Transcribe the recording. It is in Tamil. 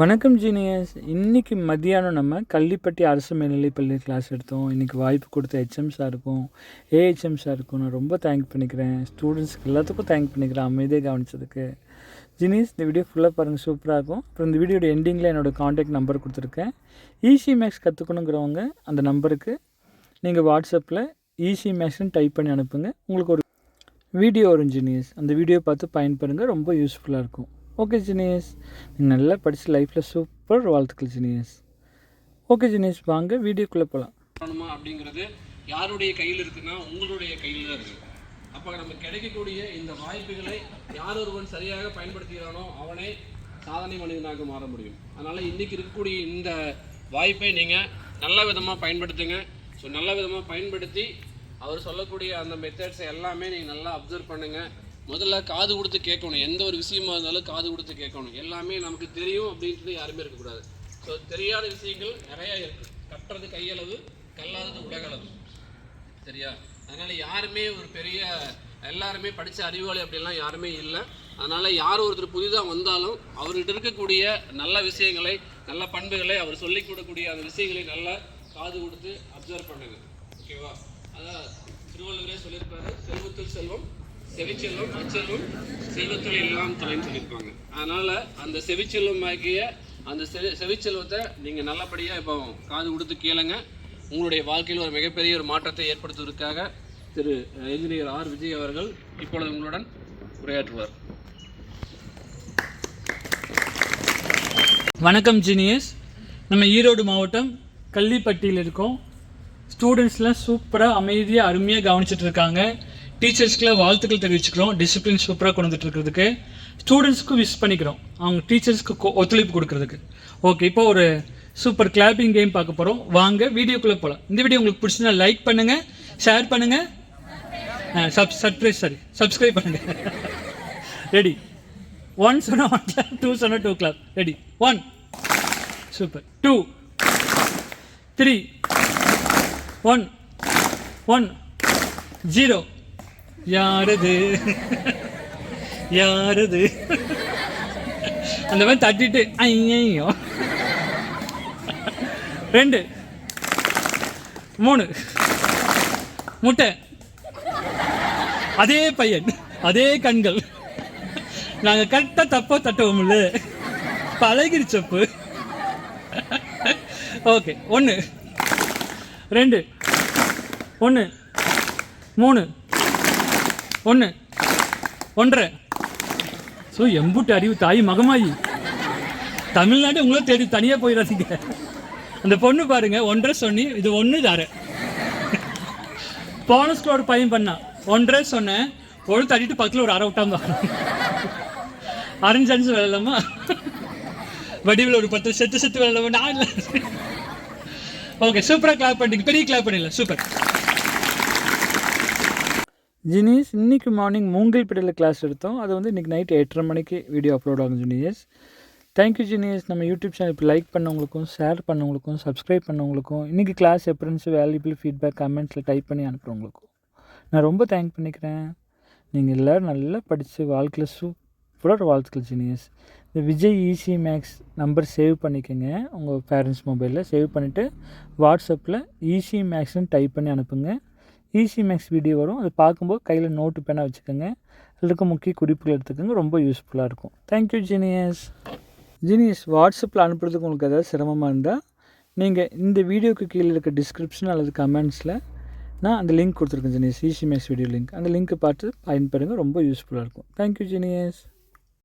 வணக்கம் ஜீனியஸ். இன்றைக்கி மதியானம் நம்ம கள்ளிப்பட்டி அரசு மேல்நிலைப்பள்ளி கிளாஸ் எடுத்தோம். இன்றைக்கி வாய்ப்பு கொடுத்த ஹெச்எம் சாருக்கும் ஏஹெச்எம் சாருக்கும் நான் ரொம்ப தேங்க் பண்ணிக்கிறேன். ஸ்டூடெண்ட்ஸ்க்கு எல்லாத்துக்கும் தேங்க் பண்ணிக்கிறேன். அமைதியாக கவனிச்சதுக்கு. ஜீனியஸ் இந்த வீடியோ ஃபுல்லாக பாருங்கள் சூப்பராக இருக்கும். அப்புறம் இந்த வீடியோட எண்டிங்கில் என்னோடய காண்டாக்ட் நம்பர் கொடுத்துருக்கேன். ஈஸி மேக்ஸ் கற்றுக்கணுங்கிறவங்க அந்த நம்பருக்கு நீங்கள் வாட்ஸ்அப்பில் ஈஸி மேக்ஸ்னு டைப் பண்ணி அனுப்புங்க. உங்களுக்கு ஒரு வீடியோ வரும் ஜீனியஸ். அந்த வீடியோ பார்த்து பயன்பெறுங்க ரொம்ப யூஸ்ஃபுல்லாக இருக்கும். ஓகே ஜினேஷ் நீங்கள் நல்லா படித்து லைஃப்பில் சூப்பர் வாழ்த்துக்கள் ஜினியஸ் ஓகே ஜினேஷ் வாங்க வீடியோக்குள்ளே போகலாம் பண்ணணுமா அப்படிங்கிறது யாருடைய கையில் இருக்குன்னா உங்களுடைய கையில் தான் இருக்குது அப்போ நம்ம கிடைக்கக்கூடிய இந்த வாய்ப்புகளை யார் ஒருவன் சரியாக பயன்படுத்துகிறானோ அவனே சாதனை மனிதனாக மாற முடியும். அதனால் இன்றைக்கி இருக்கக்கூடிய இந்த வாய்ப்பை நீங்கள் நல்ல விதமாக பயன்படுத்துங்க. ஸோ நல்ல விதமாக பயன்படுத்தி அவர் சொல்லக்கூடிய அந்த மெத்தட்ஸை எல்லாமே நீங்கள் நல்லா அப்சர்வ் பண்ணுங்கள் முதல்ல காது கொடுத்து கேட்கணும். எந்த ஒரு விஷயமா இருந்தாலும் காது கொடுத்து கேட்கணும். எல்லாமே நமக்கு தெரியும் அப்படின்றது யாருமே இருக்கக்கூடாது. ஸோ தெரியாத விஷயங்கள் நிறையா இருக்குது கட்டுறது கையளவு கல்லாதது உலகளவு சரியா? அதனால் யாருமே ஒரு பெரிய எல்லாருமே படித்த அறிவாளி அப்படிலாம் யாருமே இல்லை. அதனால் யார் ஒருத்தர் புதிதாக வந்தாலும் அவர்கிட்ட இருக்கக்கூடிய நல்ல விஷயங்களை நல்ல பண்புகளை அவர் சொல்லிக் கொடுக்கக்கூடிய அந்த விஷயங்களை நல்லா காது கொடுத்து அப்சர்வ் பண்ணுங்க. ஓகேவா அதான் திருவள்ளுவரே சொல்லியிருப்பாரு செல்வத்தில் செல்வம் செவிச்செல்வம் அச்செல்லும் செல்வத்தில் எல்லாம் தலைன்னு சொல்லியிருப்பாங்க. அதனால அந்த செவிச்செல்லும் ஆகிய அந்த செவி செவிச்செல்வத்தை நீங்கள் நல்லபடியாக இப்போ காது கொடுத்து கேளுங்க. உங்களுடைய வாழ்க்கையில் ஒரு மிகப்பெரிய ஒரு மாற்றத்தை ஏற்படுத்துவதற்காக திரு இன்ஜினியர் ஆர். விஜய் அவர்கள் இப்பொழுது உங்களுடன் உரையாற்றுவார். வணக்கம் ஜீனியஸ் நம்ம ஈரோடு மாவட்டம் கள்ளிப்பட்டியில் இருக்கோம். ஸ்டூடெண்ட்ஸ்லாம் சூப்பராக அமைதியாக அருமையாக கவனிச்சிட்டு இருக்காங்க. டீச்சர்ஸ்க்குலாம் வாழ்த்துக்கள் தெரிவிச்சுக்கிறோம். டிசிப்ளின் சூப்பராக கொண்டு வந்துட்டு இருக்கிறதுக்கு ஸ்டூடெண்ட்ஸ்க்கும் விஷ் பண்ணிக்கிறோம். அவங்க டீச்சர்ஸ்க்கு ஒத்துழைப்பு கொடுக்குறதுக்கு. ஓகே இப்போ ஒரு சூப்பர் கிளாப்பிங் கேம் பார்க்க போகிறோம் வாங்க வீடியோக்குள்ளே போகலாம் இந்த வீடியோ உங்களுக்கு பிடிச்சிருந்தா லைக் பண்ணுங்கள் ஷேர் பண்ணுங்கள் சப் சப்ஸ்கிரைப் சாரி சப்ஸ்கிரைப் பண்ணுங்கள் ரெடி ஒன் சொன்னால் ஒன் கிளாப் டூ சொன்னால் two clap ready one super two three one one zero யாரது? யாரது? அந்த மாதிரி தட்டிட்டு ஐயோ ரெண்டு. மூணு. முட்டை. அதே பையன் அதே கண்கள். நாங்கள் கரெக்டாக தப்போ தட்டுவோம்ல பழகிருச்சப்பு. ஓகே ஒன்று ரெண்டு. ஒன்று மூணு. ஒன்று. ஒன்றரை ஸோ எம்புட்டு அறிவு தாய் மகமாயி. தமிழ்நாடு உங்களை தேடி தனியாக போயிடாதீங்க அந்த பொண்ணு பாருங்க ஒன்றரை சொன்னி இது ஒன்று தார. போன ஸ்கூல் ஒரு பையன் பண்ணான் ஒன்றரை சொன்னேன் ஒழு தட்டிட்டு பக்கத்தில் ஒரு அரை விட்டாங்க அரைஞ்சு அஞ்சு விளையாடலாமா? வடிவில் ஒரு பத்து செத்து செத்து விளையாடலாமா? நான் இல்லை. ஓகே சூப்பராக கிளாப் பண்ணிங்க. பெரிய கிளாப் பண்ணிடலாம். சூப்பர். ஜினியஸ் இன்னைக்கு மார்னிங் மூங்கில்பேட்டையில் கிளாஸ் எடுத்தோம். அது வந்து இன்றைக்கி நைட் எட்டரை மணிக்கு வீடியோ அப்லோட் ஆகும் ஜினியஸ் தேங்க்யூ ஜினியஸ் நம்ம யூடியூப் சேனல் இப்போ லைக் பண்ணவங்களுக்கும் ஷேர் பண்ணவங்களுக்கும் சப்ஸ்கிரைப் பண்ணவங்களுக்கும் இன்றைக்கி கிளாஸ் எப்படி வேல்யூபிள் ஃபீட்பேக் கமெண்ட்ஸில் டைப் பண்ணி அனுப்புகிறவங்களுக்கும் நான் ரொம்ப தேங்க் பண்ணிக்கிறேன். நீங்கள் எல்லோரும் நல்லா படித்து வாழ்க்கையில் சூப்பராக வாழ்த்துக்கள் ஜினியஸ் இந்த Vijay easy maths number save பண்ணிக்கோங்க. உங்கள் பேரண்ட்ஸ் மொபைலில் சேவ் பண்ணிவிட்டு வாட்ஸ்அப்பில் ஈசி மேக்ஸ்னு டைப் பண்ணி அனுப்புங்க. ஈஸி மேக்ஸ் வீடியோ வரும். அதை பார்க்கும்போது கையில் நோட்டு பேனாக வச்சுக்கோங்க. அதில் இருக்க முக்கிய குறிப்புகள் எடுத்துக்கோங்க. ரொம்ப யூஸ்ஃபுல்லாக இருக்கும். தேங்க்யூ ஜீனியஸ் ஜீனியஸ் வாட்ஸ்அப்பில் அனுப்புறதுக்கு உங்களுக்கு ஏதாவது சிரமமாக இருந்தால் நீங்கள் இந்த வீடியோக்கு கீழே இருக்க டிஸ்கிரிப்ஷன் அல்லது கமெண்ட்ஸில் நான் அந்த லிங்க் கொடுத்துருக்கேன் genius easy maths video link அந்த லிங்க்கை பார்த்து பயன்பெறுங்க. ரொம்ப யூஸ்ஃபுல்லாக இருக்கும். Thank you genius